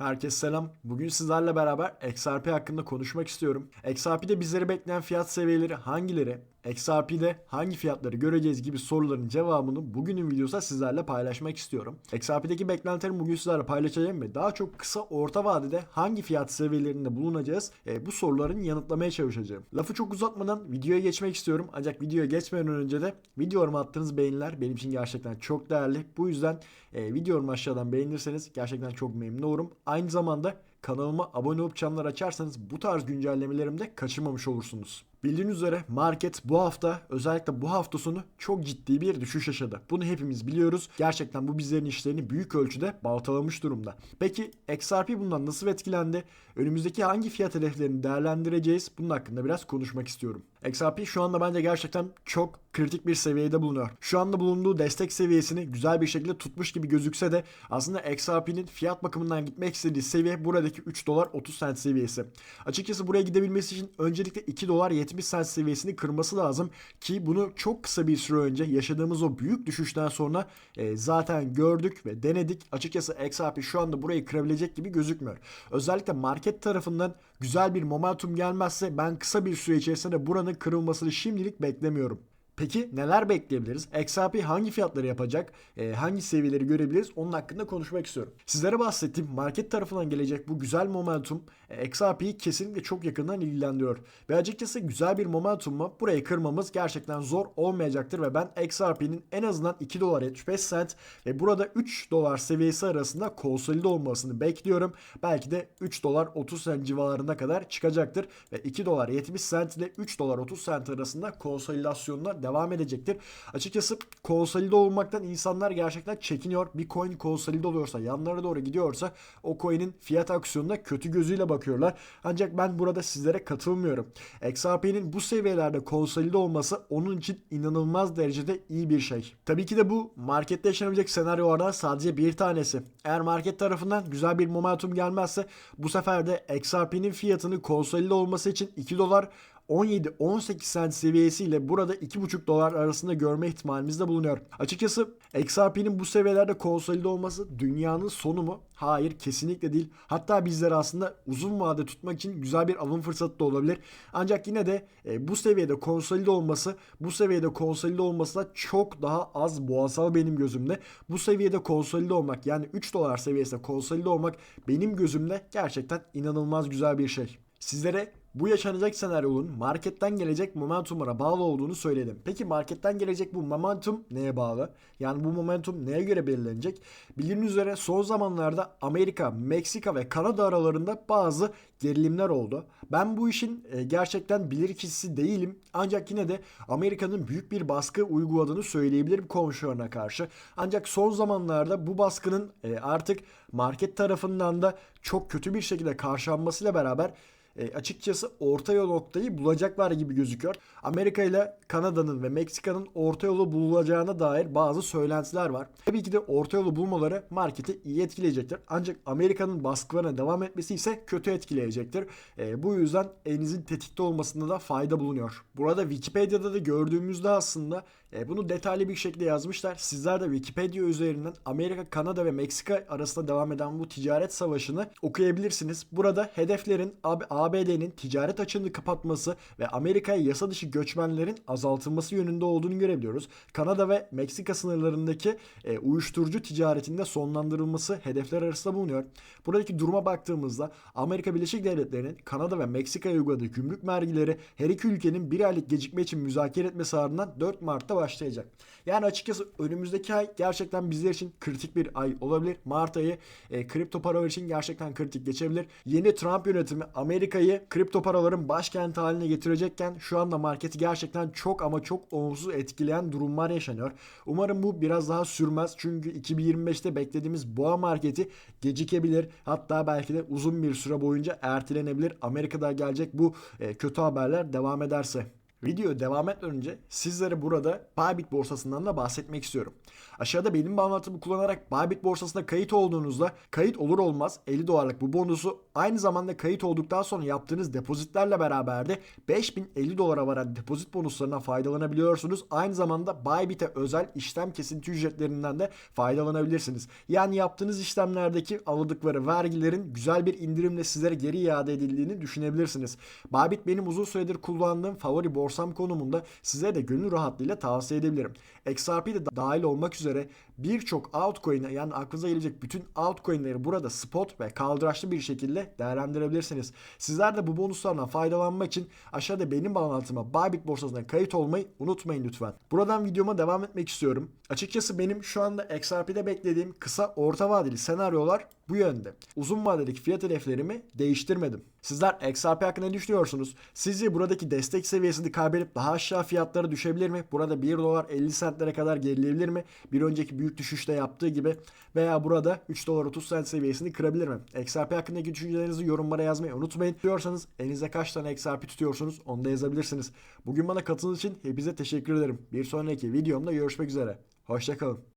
Herkese selam. Bugün sizlerle beraber XRP hakkında konuşmak istiyorum. XRP'de bizleri bekleyen fiyat seviyeleri hangileri? XRP'de hangi fiyatları göreceğiz gibi soruların cevabını bugünün videosunda sizlerle paylaşmak istiyorum. XRP'deki beklentilerimi bugün sizlerle paylaşacağım ve daha çok kısa orta vadede hangi fiyat seviyelerinde bulunacağız e, bu soruların yanıtlamaya çalışacağım. Lafı çok uzatmadan videoya geçmek istiyorum. Ancak videoya geçmeden önce de videolarıma attığınız beğeniler benim için gerçekten çok değerli. Bu yüzden e, videomu aşağıdan beğenirseniz gerçekten çok memnun olurum. Aynı zamanda kanalıma abone olup çanlar açarsanız bu tarz güncellemelerimde de kaçırmamış olursunuz. Bildiğiniz üzere market bu hafta özellikle bu hafta sonu çok ciddi bir düşüş yaşadı. Bunu hepimiz biliyoruz. Gerçekten bu bizlerin işlerini büyük ölçüde baltalamış durumda. Peki XRP bundan nasıl etkilendi? Önümüzdeki hangi fiyat hedeflerini değerlendireceğiz? Bunun hakkında biraz konuşmak istiyorum. XRP şu anda bence gerçekten çok kritik bir seviyede bulunuyor. Şu anda bulunduğu destek seviyesini güzel bir şekilde tutmuş gibi gözükse de aslında XRP'nin fiyat bakımından gitmek istediği seviye buradaki 3 dolar 30 cent seviyesi. Açıkçası buraya gidebilmesi için öncelikle 2 dolar 70 cent seviyesini kırması lazım ki bunu çok kısa bir süre önce yaşadığımız o büyük düşüşten sonra e, zaten gördük ve denedik. Açıkçası XRP şu anda burayı kırabilecek gibi gözükmüyor. Özellikle market tarafından güzel bir momentum gelmezse ben kısa bir süre içerisinde buranın kırılmasını şimdilik beklemiyorum. Peki neler bekleyebiliriz? XRP hangi fiyatları yapacak? E, hangi seviyeleri görebiliriz? Onun hakkında konuşmak istiyorum. Sizlere bahsettiğim market tarafından gelecek bu güzel momentum e, XRP'yi kesinlikle çok yakından ilgilendiriyor. Ve açıkçası güzel bir momentumla burayı kırmamız gerçekten zor olmayacaktır ve ben XRP'nin en azından 2 dolar 75 cent ve burada 3 dolar seviyesi arasında konsolide olmasını bekliyorum. Belki de 3 dolar 30 cent civarına kadar çıkacaktır ve 2 dolar 70 cent ile 3 dolar 30 cent arasında konsolidasyonuna devam edecektir. Açıkçası konsolide olmaktan insanlar gerçekten çekiniyor. Bir coin konsolide oluyorsa, yanlara doğru gidiyorsa o coin'in fiyat aksiyonuna kötü gözüyle bakıyorlar. Ancak ben burada sizlere katılmıyorum. XRP'nin bu seviyelerde konsolide olması onun için inanılmaz derecede iyi bir şey. Tabii ki de bu markette yaşanabilecek senaryolardan sadece bir tanesi. Eğer market tarafından güzel bir momentum gelmezse bu sefer de XRP'nin fiyatını konsolide olması için 2 dolar 17-18 cent seviyesiyle burada 2,5 dolar arasında görme ihtimalimiz de bulunuyor. Açıkçası XRP'nin bu seviyelerde konsolide olması dünyanın sonu mu? Hayır kesinlikle değil. Hatta bizler aslında uzun vade tutmak için güzel bir alım fırsatı da olabilir. Ancak yine de e, bu seviyede konsolide olması, bu seviyede konsolide olması da çok daha az boğasal benim gözümde. Bu seviyede konsolide olmak yani 3 dolar seviyesinde konsolide olmak benim gözümde gerçekten inanılmaz güzel bir şey. Sizlere bu yaşanacak senaryonun marketten gelecek momentumlara bağlı olduğunu söyledim. Peki marketten gelecek bu momentum neye bağlı? Yani bu momentum neye göre belirlenecek? Bildiğiniz üzere son zamanlarda Amerika, Meksika ve Kanada aralarında bazı gerilimler oldu. Ben bu işin e, gerçekten bilir kişisi değilim. Ancak yine de Amerika'nın büyük bir baskı uyguladığını söyleyebilirim komşularına karşı. Ancak son zamanlarda bu baskının e, artık market tarafından da çok kötü bir şekilde karşılanmasıyla beraber e, açıkçası orta yol noktayı bulacaklar gibi gözüküyor. Amerika ile Kanada'nın ve Meksika'nın orta yolu bulacağına dair bazı söylentiler var. Tabii ki de orta yolu bulmaları marketi iyi etkileyecektir. Ancak Amerika'nın baskılarına devam etmesi ise kötü etkileyecektir. E, bu yüzden elinizin tetikte olmasında da fayda bulunuyor. Burada Wikipedia'da da gördüğümüzde aslında e, bunu detaylı bir şekilde yazmışlar. Sizler de Wikipedia üzerinden Amerika, Kanada ve Meksika arasında devam eden bu ticaret savaşını okuyabilirsiniz. Burada hedeflerin ABD'nin ticaret açığını kapatması ve Amerika'ya yasa dışı göçmenlerin azaltılması yönünde olduğunu görebiliyoruz. Kanada ve Meksika sınırlarındaki e, uyuşturucu ticaretinde sonlandırılması hedefler arasında bulunuyor. Buradaki duruma baktığımızda Amerika Birleşik Devletleri'nin Kanada ve Meksika'ya uyguladığı gümrük vergileri her iki ülkenin bir aylık gecikme için müzakere etmesi ardından 4 Mart'ta başlayacak. Yani açıkçası önümüzdeki ay gerçekten bizler için kritik bir ay olabilir. Mart ayı e, kripto paralar için gerçekten kritik geçebilir. Yeni Trump yönetimi Amerika'yı kripto paraların başkenti haline getirecekken şu anda marketi gerçekten çok ama çok olumsuz etkileyen durumlar yaşanıyor. Umarım bu biraz daha sürmez. Çünkü 2025'te beklediğimiz boğa marketi gecikebilir. Hatta belki de uzun bir süre boyunca ertelenebilir. Amerika'da gelecek bu e, kötü haberler devam ederse. Video devam etmeden önce sizlere burada Bybit borsasından da bahsetmek istiyorum. Aşağıda benim bağlantımı kullanarak Bybit borsasına kayıt olduğunuzda kayıt olur olmaz 50 dolarlık bu bonusu aynı zamanda kayıt olduktan sonra yaptığınız depozitlerle beraber de 5050 dolara varan depozit bonuslarından faydalanabiliyorsunuz. Aynı zamanda Bybit'e özel işlem kesinti ücretlerinden de faydalanabilirsiniz. Yani yaptığınız işlemlerdeki aldıkları vergilerin güzel bir indirimle sizlere geri iade edildiğini düşünebilirsiniz. Bybit benim uzun süredir kullandığım favori borsam konumunda size de gönül rahatlığıyla tavsiye edebilirim. XRP de dahil olmak üzere birçok altcoin'e yani aklınıza gelecek bütün altcoin'leri burada spot ve kaldıraçlı bir şekilde değerlendirebilirsiniz. Sizler de bu bonuslardan faydalanmak için aşağıda benim bağlantıma Bybit borsasına kayıt olmayı unutmayın lütfen. Buradan videoma devam etmek istiyorum. Açıkçası benim şu anda XRP'de beklediğim kısa orta vadeli senaryolar bu yönde. Uzun vadedeki fiyat hedeflerimi değiştirmedim. Sizler XRP hakkında ne düşünüyorsunuz? Sizce buradaki destek seviyesini kaybedip daha aşağı fiyatlara düşebilir mi? Burada 1 dolar 50 centlere kadar gerileyebilir mi? Bir önceki büyük düşüşte yaptığı gibi veya burada 3 dolar 30 cent seviyesini kırabilir mi? XRP hakkındaki düşüncelerinizi yorumlara yazmayı unutmayın. Diyorsanız elinizde kaç tane XRP tutuyorsunuz onu da yazabilirsiniz. Bugün bana katıldığınız için hepinize teşekkür ederim. Bir sonraki videomda görüşmek üzere. Hoşçakalın.